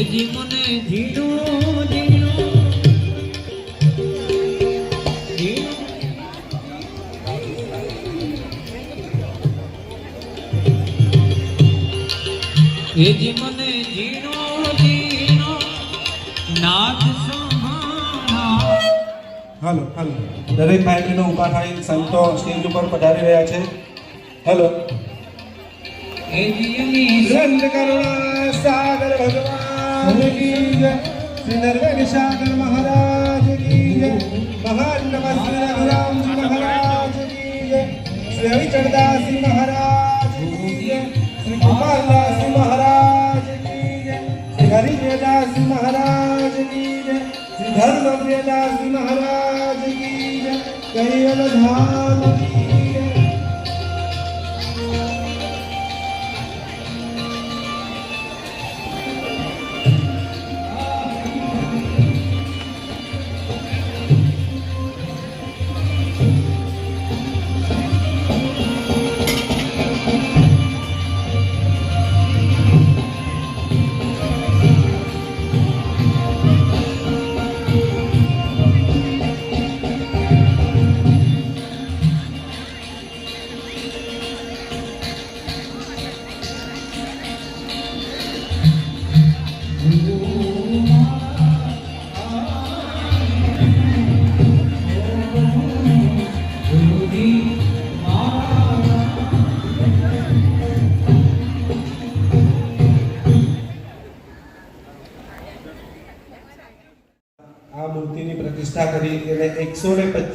મને મને નાથ હાલો હાલો. દરેક ભાઈ બહેનો ઊભા થાય સંતો સ્ટેજ ઉપર પધારી રહ્યા છે. હેલો. એ કરુણા સાગર ભગવાન. કી જય શ્રી નર્મદ સાગર મહારાજ કી જય મહાન નમઃ શ્રી રઘુરામજી મહારાજ કી જય શ્રી હરિચરદાસજી મહારાજ કી જય શ્રી ગોપાલદાસજી મહારાજ કી જય શ્રી હરિપ્રિયદાસજી મહારાજ કી જય શ્રી ધર્મપ્રિયદાસજી મહારાજ કી જય કૈવલ ધામ કી જય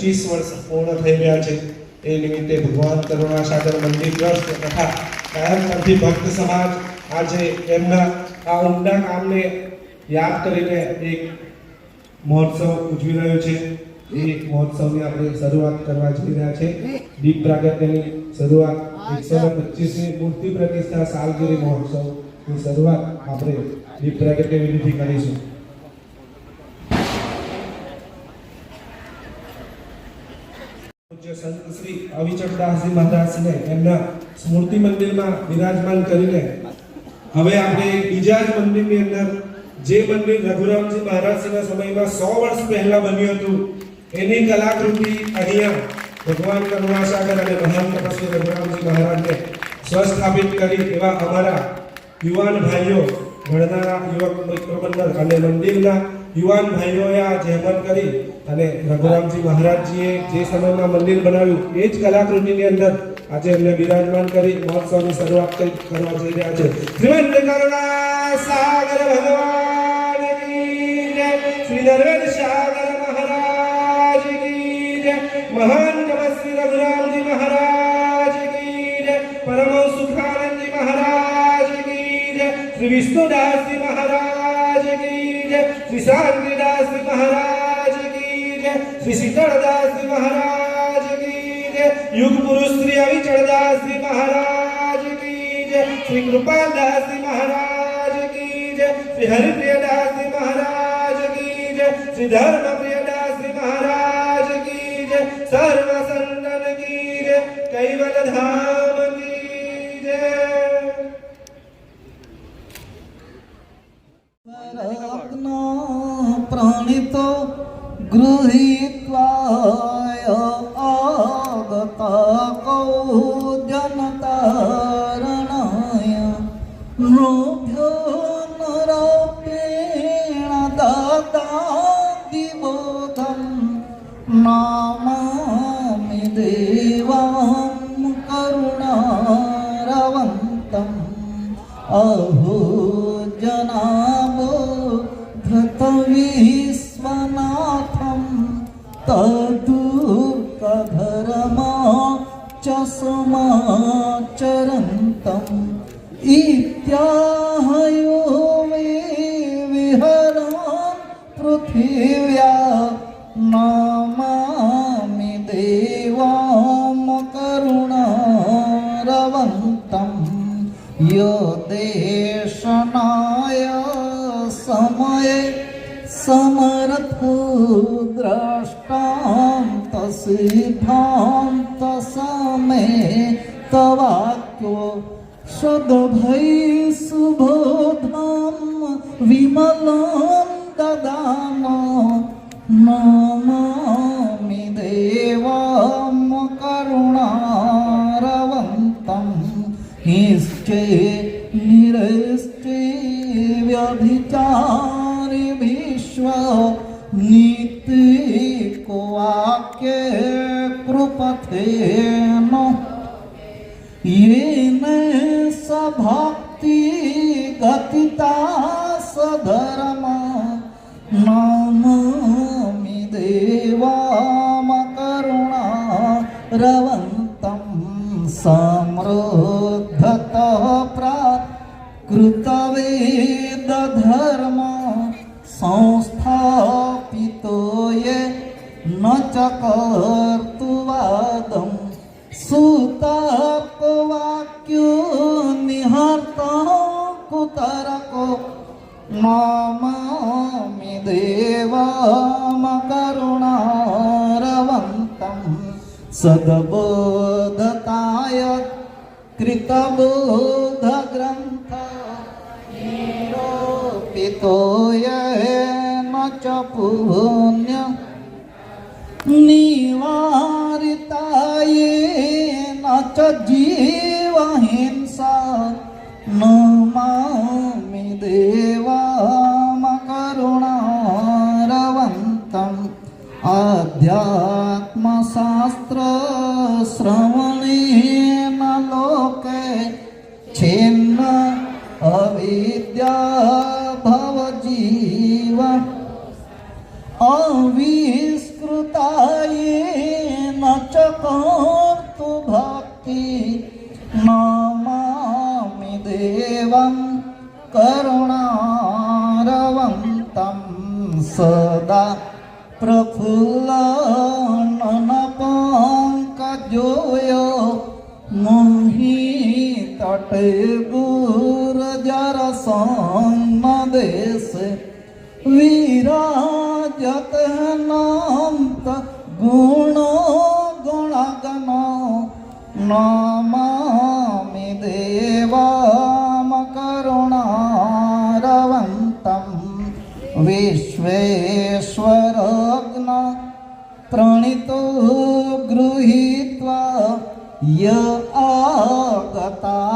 પચીસ વર્ષ પૂર્ણ થઈ રહ્યા છે. એ નિમિત્તે ભગવાન કરુણાસાગર મંદિર ટ્રસ્ટ તથા કાયમપંથી ભક્ત સમાજ આજે એમના આ ઉમદા કામને યાદ કરીને એક મહોત્સવ ઉજવી રહ્યો છે. એ મહોત્સવની આપણે શરૂઆત કરવા જઈ રહ્યા છે. દીપ પ્રાગટ્યની શરૂઆત એકસો ને પચીસની મૂર્તિ પ્રતિષ્ઠા સાલગીરી મહોત્સવની શરૂઆત આપણે દીપ પ્રાગટ્ય વિધિથી કરીશું પૂજ્ય સંત શ્રી અવિચલદાસજી મહારાજને એમના સ્મૃતિ મંદિરમાં બિરાજમાન કરીને હવે આપણે બીજા જ મંદિરની અંદર જે મંદિર રઘુરામજી મહારાજના સમયમાં સો વર્ષ પહેલા બન્યું હતું, એની કલાકૃતિ અહીંયા ભગવાન કરુણાસાગર અને મહાન તપસ્વી રઘુરામજી મહારાજને સ્વસ્થાપિત કરી એવા અમારા યુવાન ભાઈઓ ગણનારા યુવક મિત્ર મંડળ અને મંદિરના યુવાન ભાઈઓએ આ જહેમત કરી અને રઘુરામજી મહારાજજીએ જે સમયમાં મંદિર બનાવ્યું, એ જ કલાકૃતિની અંદર આજે એમને બિરાજમાન કરી મહોત્સવની શરૂઆત કરી- કરવા જઈ રહ્યા છે. શ્રીમંત કરુણા સાગર ભગવાન શ્રી નર્મદ સાગર મહારાજ કી મહાન શ્રી રઘુરામજી મહારાજ કી પરમ સુખાનંદજી મહારાજ કી શ્રી વિષ્ણુદાસજી જય શ્રી શાંતિદાસજી મહારાજ કી જય શ્રી શીતળદાસજી મહારાજ કી જય યુગ પુરુષ શ્રી અવિચળદાસજી મહારાજ કી જય શ્રી કૃપાલદાસજી મહારાજ કી જય શ્રી હરિપ્રિયદાસજી મહારાજ કી જય શ્રી ધર્મપ્રિયદાસજી ગૃહીત્વાય આગતા કહું ઉપદેશનાય સમયે સમરથુ દ્રષ્ટાંત સિદ્ધાંત સમે તવાક્યો સદભય સુબોધમ વિમલમ દદામ નમામિ દેવમ કરુણારવંતમ નિશ્ચય विश्व नीतिको वाक्ये कृपथेन येन स भक्ति गतिता सधर्म नमामि देवामकरुणारवन्तं समृद्धतः কর जीवाचा जीव हिंसा नमामि देवा मकरुणारवन्तम् आध्यात्मशास्त्रश्रम પ્રફુલ્લ પંકજોયો મોહી તટે ગુર જર સંદેશ વિરાજત નામત ગુણો ગુણગન નામામિ દેવામ કરુણારવંતમ વિશ્વે giờ ở ta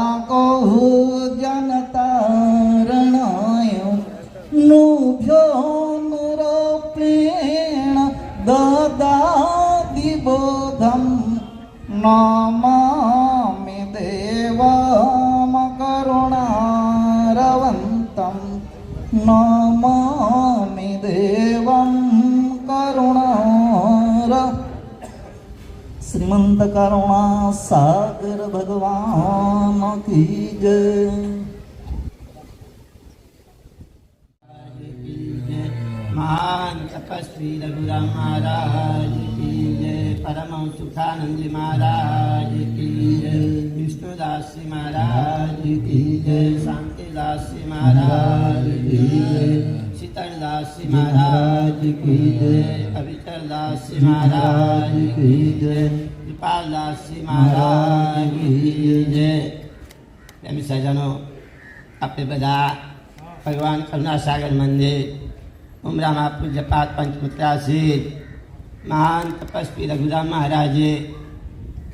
શ્રીમંત કરુણા સાગર ભગવાન કી જય મહાન તપસ્વી રઘુરામ મહારાજ કી જય પરમ સુખાનંદ મહારાજ કી જય વિષ્ણુદાસજી મહારાજ કી જય શાંતિદાસજી મહારાજ કી જય શીતળદાસજી મહારાજ કી જય કૃપાલાસી મહારાજ કી જય. એમ સજનો આપણે બધા ભગવાન કરુણાસાગર મંદિર, ઉમરામાં પૂજ્ય પાક પંચમિત્રાસી, મહાન તપસ્વી રઘુરામ મહારાજે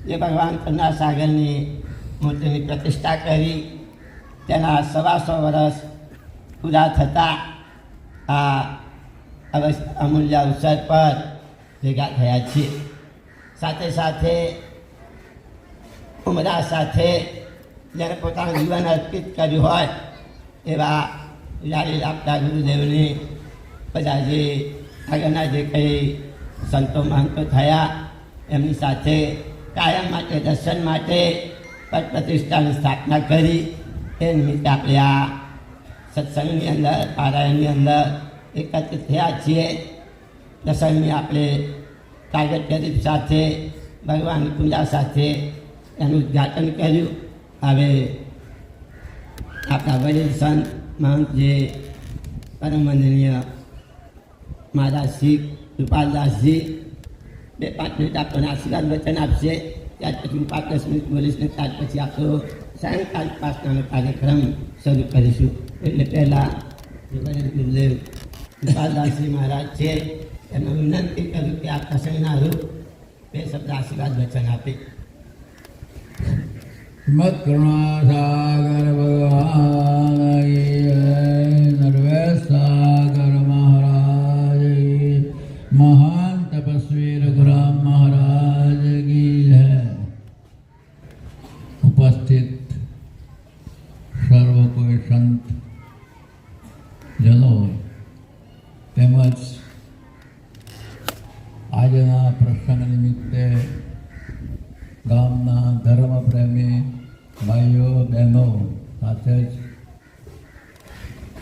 જે ભગવાન કરુણાસાગરની મૂર્તિની પ્રતિષ્ઠા કરી, તેના સવાસો વર્ષ પૂરા થતા આ અવશ્ય અમૂલ્ય અવસર પર ભેગા થયા છીએ સાથે સાથે ઉમરા સાથે જ્યારે પોતાનું જીવન અર્પિત કર્યું હોય એવા લાલી લાપતા ગુરુદેવની બધા જે આગળના જે કંઈ સંતો મહંતો થયા એમની સાથે કાયમ માટે દર્શન માટે પદ પ્રતિષ્ઠાની સ્થાપના કરી એ નિમિત્તે આપણે આ સત્સંગની અંદર પારાયણની અંદર એકત્રિત થયા છીએ દસમી આપણે કાગળ ગરીબ સાથે, ભગવાન પૂજા સાથે એનું ઉદ્ઘાટન કર્યું. હવે આપણા વડીલ સંત મહંત જે પરમ વંદનીય મહારાજ શ્રી કૃપાલદાસજી બે પાંચ મિનિટ આપણને આશીર્વાદ વચન આપશે. ત્યાર પછી હું પાંચ મિનિટ બોલીશ ને ત્યાર પછી આપણો સાયંકાલ પાસનાનો કાર્યક્રમ શરૂ કરીશું. એટલે પહેલાં ગુરુદેવ કૃપાલદાસજી મહારાજ છે એમને વિનંતી કરું કે આ કસૈના રૂપ બે શબ્દ આશીર્વાદ વચન આપે. કરુણાસાગર ભગવાન સાગર મહારાજ મહાન તપસ્વી રઘુરામ મહારાજ કી જય. ઉપસ્થિત સર્વ કોઈ સંત જનો તેમજ આજના પ્રસંગ નિમિત્તે ગામના ધર્મપ્રેમી ભાઈઓ બહેનો સાથે જ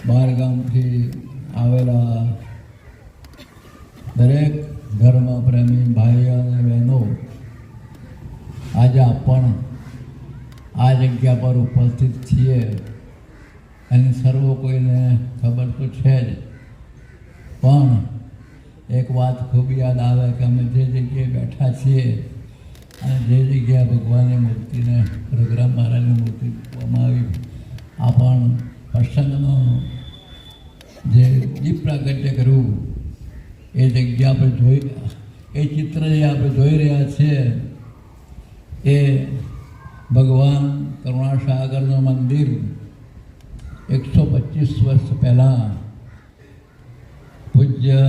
બહાર ગામથી આવેલા દરેક ધર્મપ્રેમી ભાઈઓ અને બહેનો આજે આપણ આ જગ્યા પર ઉપસ્થિત છીએ એની સર્વ કોઈને ખબર તો છે જ. પણ એક વાત ખૂબ યાદ આવે કે અમે જે જગ્યાએ બેઠા છીએ, અને જે જગ્યાએ ભગવાનની મૂર્તિને, રઘુરામ મહારાજની મૂર્તિ મૂકવામાં આવી, આ પણ પ્રસંગનો જે દીપ પ્રાગટ્ય કર્યું એ જગ્યા આપણે જોઈ, એ ચિત્ર જે આપણે જોઈ રહ્યા છીએ એ ભગવાન કરુણાસાગરનું મંદિર એકસો પચીસ વર્ષ પહેલાં પૂજ્ય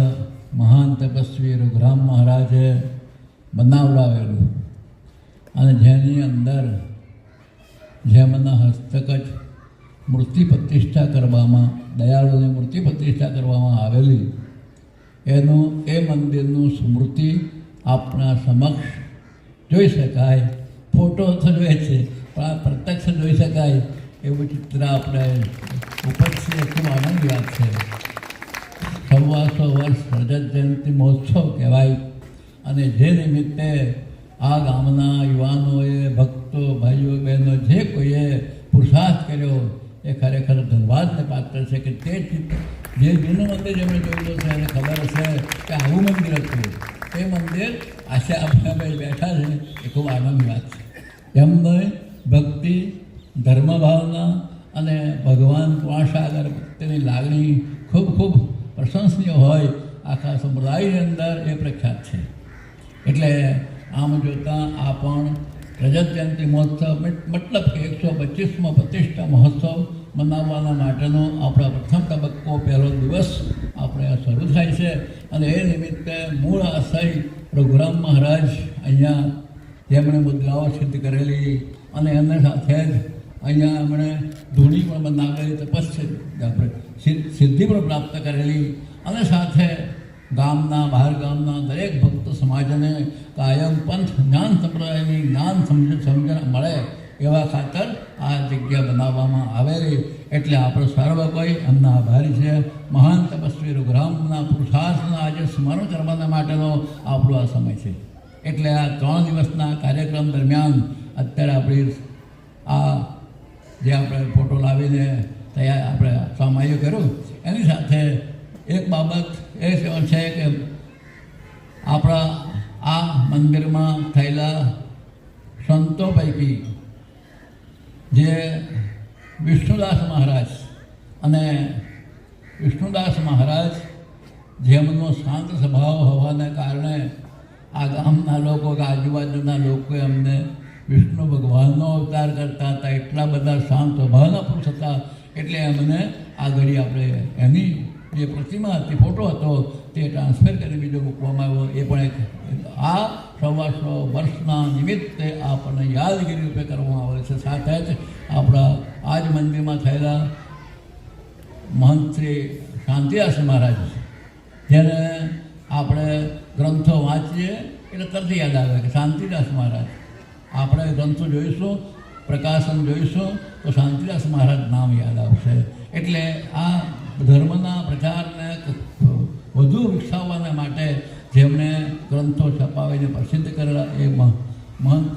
મહાન તપસ્વી રઘુરામ મહારાજે બનાવડાવેલું. અને જેની અંદર જેમના હસ્તક જ મૂર્તિ પ્રતિષ્ઠા કરવામાં, દયાળુની મૂર્તિ પ્રતિષ્ઠા કરવામાં આવેલી, એનું, એ મંદિરનું સ્મૃતિ આપણા સમક્ષ જોઈ શકાય. ફોટો તો જોઈએ છે, પણ આ પ્રત્યક્ષ જોઈ શકાય. એવું ચિત્ર આપણે ઉપજશે ખૂબ આનંદ વાત છે. સવાસો વર્ષ રજત જયંતિ મહોત્સવ કહેવાય. અને જે નિમિત્તે આ ગામના યુવાનોએ, ભક્તો, ભાઈઓ, બહેનો જે કોઈએ પુરુષાર્થ કર્યો, એ ખરેખર ધનવાદને પાત્ર છે કે તે જે જૂનું મંદિર જેમણે જોયેલું છે, એને ખબર હશે કે આવું મંદિર હતું. તે મંદિર આશા આપણે અમે બેઠા છે, એ ખૂબ આનંદની વાત છે. એમને ભક્તિ ધર્મ ભાવના અને ભગવાન કૃપાસાગર તેની લાગણી ખૂબ ખૂબ પ્રશંસનીય હોય, આખા સમુદાયની અંદર એ પ્રખ્યાત છે. એટલે આમ જોતાં આ પણ રજત જયંતિ મહોત્સવ મતલબ કે એકસો પચીસમો પ્રતિષ્ઠા મહોત્સવ મનાવવાના માટેનો આપણા પ્રથમ તબક્કો, પહેલો દિવસ આપણે શરૂ થાય છે. અને એ નિમિત્તે મૂળ આશય રઘુરામ મહારાજ અહીંયા જેમણે મુદ્રાઓ સિદ્ધ કરેલી અને એમને સાથે જ અહીંયા એમણે ધૂણી પણ બનાવેલી તપસ્યા આપણે સિદ્ધિ પણ પ્રાપ્ત કરેલી. અને સાથે ગામના, બહાર ગામના દરેક ભક્ત સમાજને કાયમ પંથ, જ્ઞાન સંપ્રદાયની જ્ઞાન સમજ, સમજણ મળે એવા ખાતર આ જગ્યા બનાવવામાં આવેલી. એટલે આપણે સર્વ કોઈ એમના આભારી છે. મહાન તપસ્વી રુગ્રામના પુરુષાર્થના આજે સ્મરણ કરવાના માટેનો આપણો આ સમય છે. એટલે આ ત્રણ દિવસના કાર્યક્રમ દરમિયાન અત્યારે આપણી આ જે આપણે ફોટો લાવીને તૈયાર આપણે સામાયિક કર્યું. એની સાથે એક બાબત એ છે કે આપણા આ મંદિરમાં થયેલા સંતો પૈકી જે વિષ્ણુદાસ મહારાજ અને વિષ્ણુદાસ મહારાજ જેમનો શાંત સ્વભાવ હોવાને કારણે આ ગામના લોકો કે આજુબાજુના લોકો એમને વિષ્ણુ ભગવાનનો અવતાર કરતા હતા, એટલા બધા શાંત સ્વભાવના પુરુષ હતા. એટલે એમને આ ઘડી આપણે એની જે પ્રતિમા હતી ફોટો હતો, તે ટ્રાન્સફર કરી બીજો મૂકવામાં આવ્યો. એ પણ એક આ સવાસો વર્ષના નિમિત્તે આપણને યાદગીરી રૂપે કરવામાં આવે છે. સાથે જ આપણા આજ મંદિરમાં થયેલા મહંત શ્રી શાંતિદાસ મહારાજ જેને આપણે ગ્રંથો વાંચીએ એટલે તરત યાદ આવે કે શાંતિદાસ મહારાજ આપણે ગ્રંથો જોઈશું, પ્રકાશન જોઈશું, તો શાંતિદાસ મહારાજ નામ યાદ આવશે. એટલે આ ધર્મના પ્રચારને વધુ વિકસાવવાને માટે જેમણે ગ્રંથો છપાવીને પ્રસિદ્ધ કરેલા, એ મહ- મહંત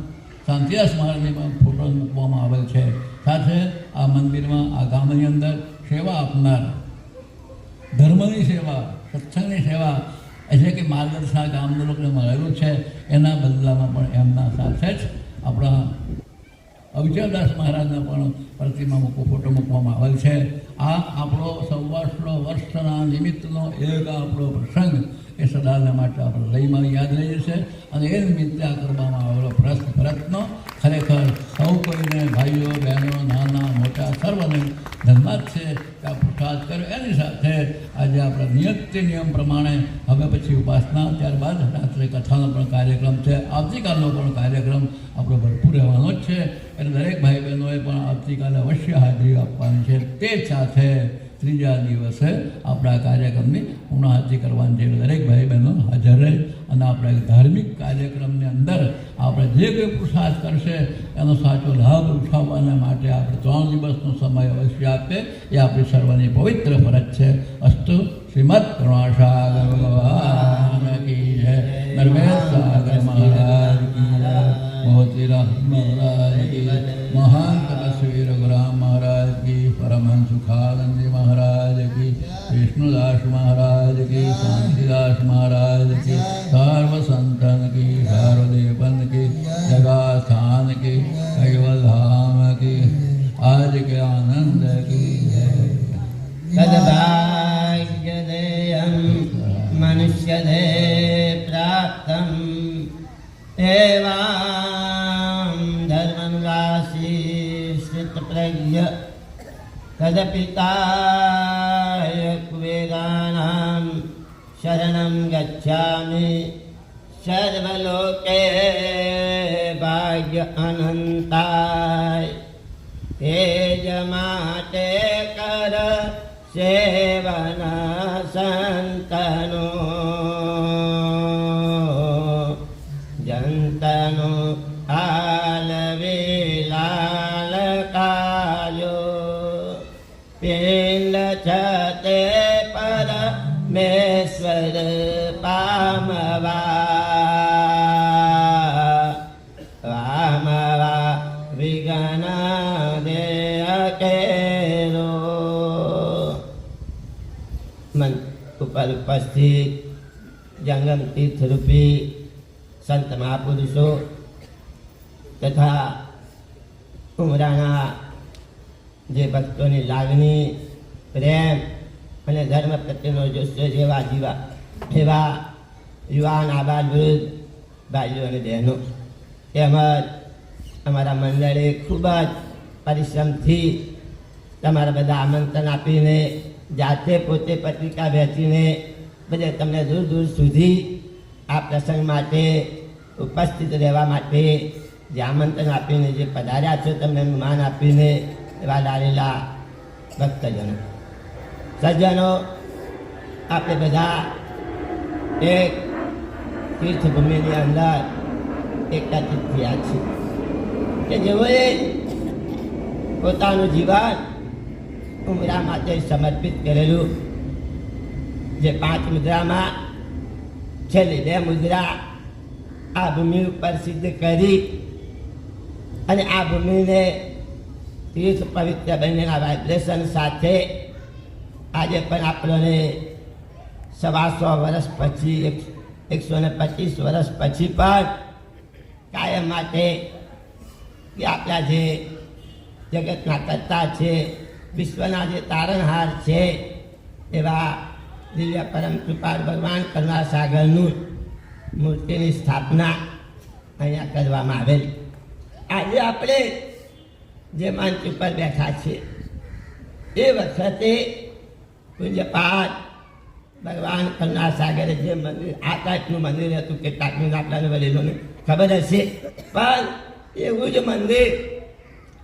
શાંતિદાસ મહારાજની ફોટો મૂકવામાં આવેલ છે. સાથે આ મંદિરમાં, આ ગામની અંદર સેવા આપનાર, ધર્મની સેવા, સત્સંગની સેવા, એટલે કે માર્ગદર્શન ગામના લોકોને મળેલું છે, એના બદલામાં પણ એમના સાથે જ આપણા અવિચલદાસ મહારાજના પણ પ્રતિમા મૂકો ફોટો મૂકવામાં આવેલ છે. આ આપણો સૌવાસનો વર્ષના નિમિત્તનો એક આપણો પ્રસંગ એ સદાને માટે આપણે લઈમાં યાદ રહી જશે અને એ નિમિત્તે આ કરવામાં આવેલો પ્રશ્ન પ્રયત્ન ખરેખર સૌ કોઈને ભાઈઓ, બહેનો, નાના, મોટા સર્વને ધન્યવાદ છે કે આ પુરસાદ કર્યો. એની સાથે આજે આપણા નિયત નિયમ પ્રમાણે હવે પછી ઉપાસના, ત્યારબાદ રાત્રે કથાનો પણ કાર્યક્રમ છે. આવતીકાલનો પણ કાર્યક્રમ આપણો ભરપૂર રહેવાનો જ છે. એટલે દરેક ભાઈ બહેનોએ પણ આવતીકાલે અવશ્ય હાજરી આપવાની છે. તે સાથે ત્રીજા દિવસે આપણા કાર્યક્રમની પૂર્ણાહતિ કરવાની છે. દરેક ભાઈ બહેનો આપણા એક ધાર્મિક કાર્યક્રમની અંદર આપણે જે કંઈ પુરુષાર્થ કરશે, એનો સાચો લાભ ઉઠાવવાના માટે આપણે ત્રણ દિવસનો સમય અવશ્ય આપે. એ આપણી સર્વની પવિત્ર ફરજ છે. અસ્તુ શ્રીમદ કરુણાસાગર ભગવાન કી જય. નર્મેદ સાગર મહારાજ કી જય. મોતીરામ મહારાજ કી જય. મહાન તપસ્વી રઘુરામ મહારાજ કી પરમહંસ સુખાનંદી મહારાજ કી વિષ્ણુદાસ મહારાજ કી શાંતિદાસ મહારાજ કી સર્વ સંતન કી સાર્વદેવન કી જગાસ્થાન કી કૈવલધામ કી આજ કે આનંદ કી સદભાગ્યદેયમ મનુષ્યદે પ્રાપ્તમ એવા ધર્મનુરાશી શ્રિતપ્રજ્ઞ તદપિતા कुबेराणां शरणं गच्छामि सर्वलोके भाग्य अनन्ताय हे जमाते कर सेवन મન ઉપર ઉપસ્થિત જંગમ તીર્થરૂપી સંત મહાપુરુષો તથા ઉમરાના જે ભક્તોની લાગણી પ્રેમ અને ધર્મ પ્રત્યેનો જોશો જેવા જીવા એવા યુવાન આબાદ વૃદ્ધ ભાઈઓ અને બહેનો તેમજ અમારા મંડળે ખૂબ જ પરિશ્રમથી તમારા બધા આમંત્રણ આપીને જાતે પોતે પત્રિકા વહેંચીને બધે તમને દૂર દૂર સુધી આ પ્રસંગ માટે ઉપસ્થિત રહેવા માટે જે આમંત્રણ આપીને જે પધાર્યા છો, તમને માન આપીને એવા લારેલા ભક્તજનો. સજ્જનો, આપણે બધા એક તીર્થભૂમિની અંદર એકત્રિત થયા છીએ. કે જેઓએ પોતાનું જીવન ઉમરા માટે સમર્પિત કરેલું. જે પાંચ મુદ્રામાં છેલ્લી બે મુદ્રા આ ભૂમિ ઉપર સિદ્ધ કરી અને આ ભૂમિને તીર્થ પવિત્ર બનેલા વાઇબ્રેશન સાથે આજે પણ આપણને સવાસો વર્ષ પછી એકસો ને પચીસ વર્ષ પછી પણ કાયમ માટે કે આપણા જે જગતના કરતા છે વિશ્વના જે તારણહાર છે, એવા દિવ્ય પરમ કૃપાળ ભગવાન કરુણા સાગરનું મૂર્તિની સ્થાપના અહીંયા કરવામાં આવેલી. આજે આપણે જે મંચ ઉપર બેઠા છીએ, એ વખતે પૂજ્યપાઠ ભગવાન કરુણા સાગરે જે મંદિર આ ટાઈપનું મંદિર હતું કે ટાઈપનું આપણાને વડીલોને ખબર હશે. પણ એવું જ મંદિર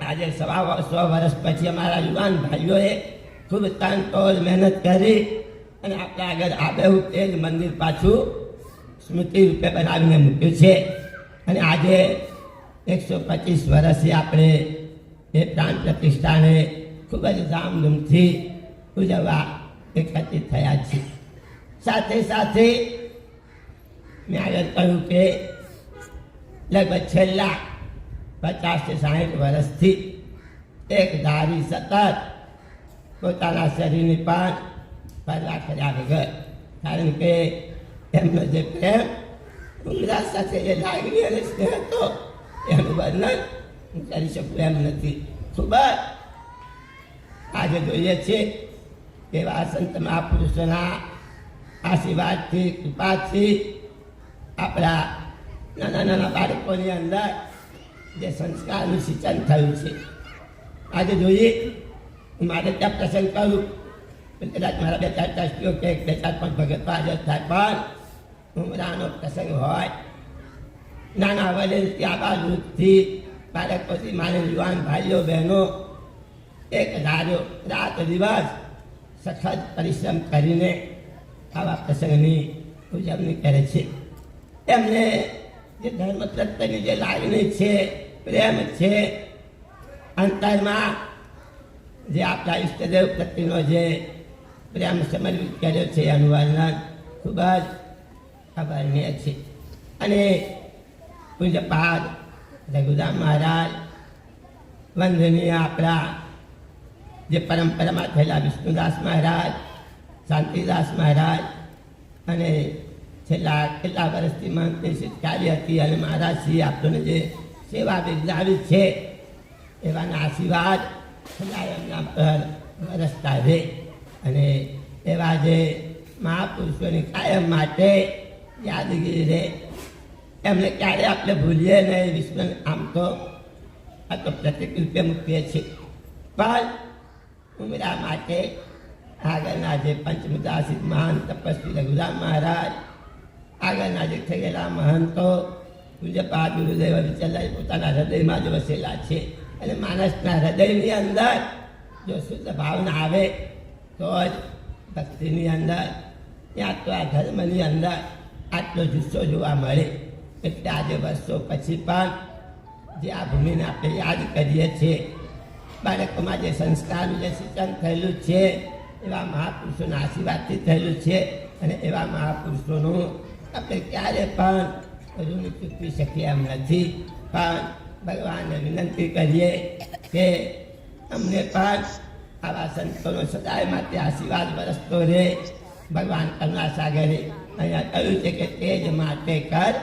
આજે સવા સો વર્ષ પછી અમારા યુવાન ભાઈઓએ ખૂબ તન તોડ મહેનત કરી અને આપણે આગળ આબેહુ તે જ મંદિર પાછું સ્મૃતિ રૂપે બનાવીને મૂક્યું છે. અને આજે એકસો પચીસ વર્ષથી આપણે એ પ્રાણ પ્રતિષ્ઠાને ખૂબ જ ધામધૂમથી ઉજવવા એકત્રિત થયા છીએ. સાથે સાથે મેં આગળ કહ્યું કે લગભગ છેલ્લા પચાસથી સાઠ વર્ષથી એક ધારી સતત પોતાના શરીરની પણ પરવા કર્યા વગર. કારણ કે એમનો જે પ્રેમ ઉમરા સાથે જે લાગણી અને સ્નેહ હતો, એનું વર્ણન હું કરી શકું એમ નથી. ખૂબ જ આજે જોઈએ છીએ એવા સંત મહાપુરુષોના આશીર્વાદથી, કૃપાથી આપણા નાના નાના બાળકોની અંદર જે સંસ્કારનું સિંચન થયું છે. આજે જોઈએ મારે ત્યાં પ્રસંગ કરું કદાચ મારા બે ચાર ટ્રસ્ટીઓ કે બે ચાર પાંચ ભગત હાજર થાય, પણ ઉમરાનો પ્રસંગ હોય. નાના વડીલથી આબા દૂધથી બાળકોથી મારે યુવાન ભાઈઓ, બહેનો, એક ધાર્યો રાત દિવસ સખત પરિશ્રમ કરીને આવા પ્રસંગની ઉજવણી કરે છે. એમને જે ધર્મ પ્રત્યેની જે લાગણી છે પ્રેમ છે. અંતરમાં જે આપણા ઈષ્ટદેવ પ્રત્યેનો જે પ્રેમ સમર્પિત કર્યો છે એનું વર્ણન ખૂબ જ આભારણીય છે. અને પૂજ્યપાદ રઘુદામ મહારાજ, વંદનીય આપણા જે પરંપરામાં થયેલા વિષ્ણુદાસ મહારાજ, શાંતિદાસ મહારાજ અને છેલ્લા કેટલા વર્ષથી મંત્રી શિક્ષારી હતી અને મહારાજશ્રી આપણને જે સેવા બિરદાવી છે. એવાના આશીર્વાદ સદા એમના પર વરસતા રહે અને એવા જે મહાપુરુષોની કાયમ માટે યાદગીરી રહે. એમને ક્યારે આપણે ભૂલીએ નહીં વિશ્વ આમ તો આ તો પ્રતિક રૂપે મૂકીએ છીએ. પણ ઉમરા માટે આગળના જે પંચમુદાસિત મહાન તપસ્વી રઘુરામ મહારાજ, આગળના જે થયેલા ગયેલા મહંતો પૂજ્યપાદ ગુરુદેવ વિચલાય પોતાના હૃદયમાં જ વસેલા છે. અને માણસના હૃદયની અંદર જો શુદ્ધ ભાવના આવે, તો જ ભક્તિની અંદર, ત્યાં તો આ ધર્મની અંદર આટલો જુસ્સો જોવા મળે. એટલે આજે વર્ષો પછી પણ જે આ ભૂમિને આપણે યાદ કરીએ છીએ, બાળકોમાં જે સંસ્કારનું જે સિંચન થયેલું છે, એવા મહાપુરુષોના આશીર્વાદથી થયેલું છે, અને એવા મહાપુરુષોનું આપણે ક્યારે પણ ઋણ ચૂકવી શકીએ એમ નથી. પણ ભગવાનને વિનંતી કરીએ કે અમને પણ આવા સંતોનો સદાય માટે આશીર્વાદ વરસતો રહે. ભગવાન કરુણા સાગરે અહીંયા કહ્યું છે કે તે જ માટે કર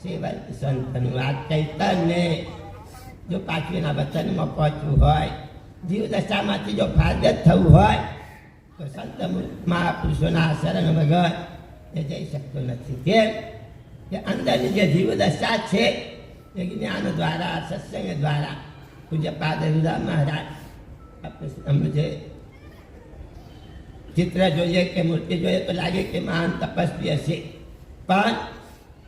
સેવન સંતનું. આ ચૈતન્ય જો પાછળના વચનમાં પહોંચવું હોય જીવ દશામાંથી જો ફાયદે થવું હોય, તો સંત મહાપુરુષોના શરણ વગર એ જઈ શકતો નથી. કેમ? કે અંદરની જે જીવ દશા છે એ જ્ઞાન દ્વારા સત્સંગ દ્વારા પૂજ્ય પાદ મહારાજ આપણે અમે જે ચિત્ર જોઈએ કે મૂર્તિ જોઈએ તો લાગે કે મહાન તપસ્વી હશે પણ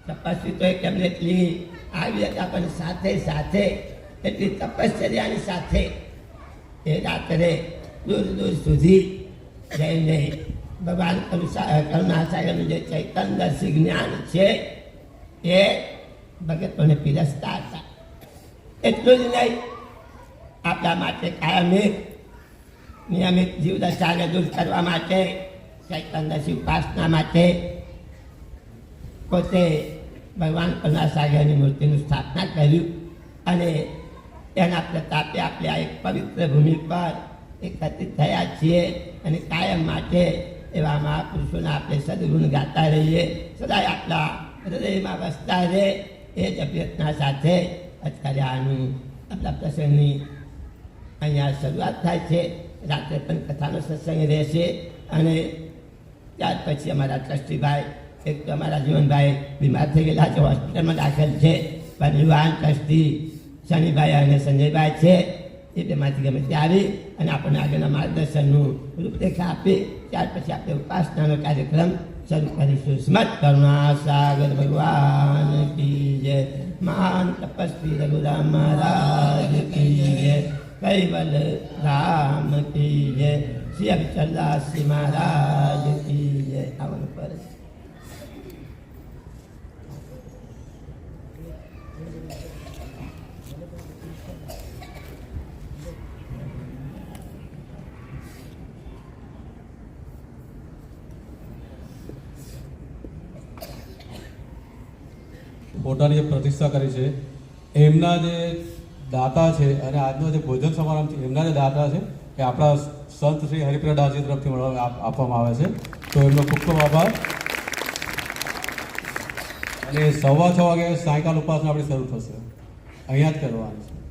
તપસ્વી તો એક એમને એટલી આવી હતા પણ સાથે સાથે એટલી તપશ્ચર્યાની સાથે એ રાત્રે દૂર દૂર સુધી જઈને ભગવાન કરુણાસાગરનું જે ચૈતનદર્શી જ્ઞાન છે એ ભગતોને પીરસતા હતા. એટલું જ નહીં, આપણા માટે કાયમી નિયમિત જીવદશાને દૂર કરવા માટે ચૈતનદર્શી ઉપાસના માટે, પોતે ભગવાન કરુણાસાગરની મૂર્તિનું સ્થાપના કર્યું અને એના પ્રતાપે આપણે આ એક પવિત્ર ભૂમિ પર એકત્રિત થયા છીએ અને કાયમ માટે એવા મહાપુરુષોના આપણે સદગુણ ગાતા રહીએ. સદાય આપણા હૃદયમાં વસતા રહે એ જ અભ્યર્થના સાથે અચકાર્યાનું આપણા પ્રસંગની અહીંયા શરૂઆત થાય છે. રાત્રે પણ કથાનો સત્સંગ રહેશે અને ત્યાર પછી અમારા ટ્રસ્ટીભાઈ, એક તો અમારા જીવનભાઈ બીમાર થઈ ગયેલા છે, હોસ્પિટલમાં દાખલ છે. પણ યુવાન ટ્રસ્ટી શનિભાઈ અને સંજયભાઈ છે. એ બેમાંથી ગમે તે આવી અને આપણને આગળના માર્ગદર્શનનું રૂપરેખા આપી ત્યાર પછી આપણે ઉપાસનાનો કાર્યક્રમ શરૂ કરીશું સ્મત કરુણા સાગર ભગવાન કી જય મહાન તપસ્વી રઘુરામ મહારાજ કી જય કૈવલ રામ કી જય શ્રી અક્ષરદાસ મહારાજ કી જય આવન પર પોતાની જે પ્રતિષ્ઠા કરી છે, એમના જે દાતા છે અને આજનો જે ભોજન સમારંભ છે, એમના જે દાતા છે એ આપણા સંત શ્રી હરિપ્રદાસજી તરફથી આપવામાં આવે છે. તો એમનો ખૂબ ખૂબ આભાર. અને સવા છ વાગે સાયકાલ ઉપાસના આપણી શરૂ થશે. અહીંયા જ કરવાની છે.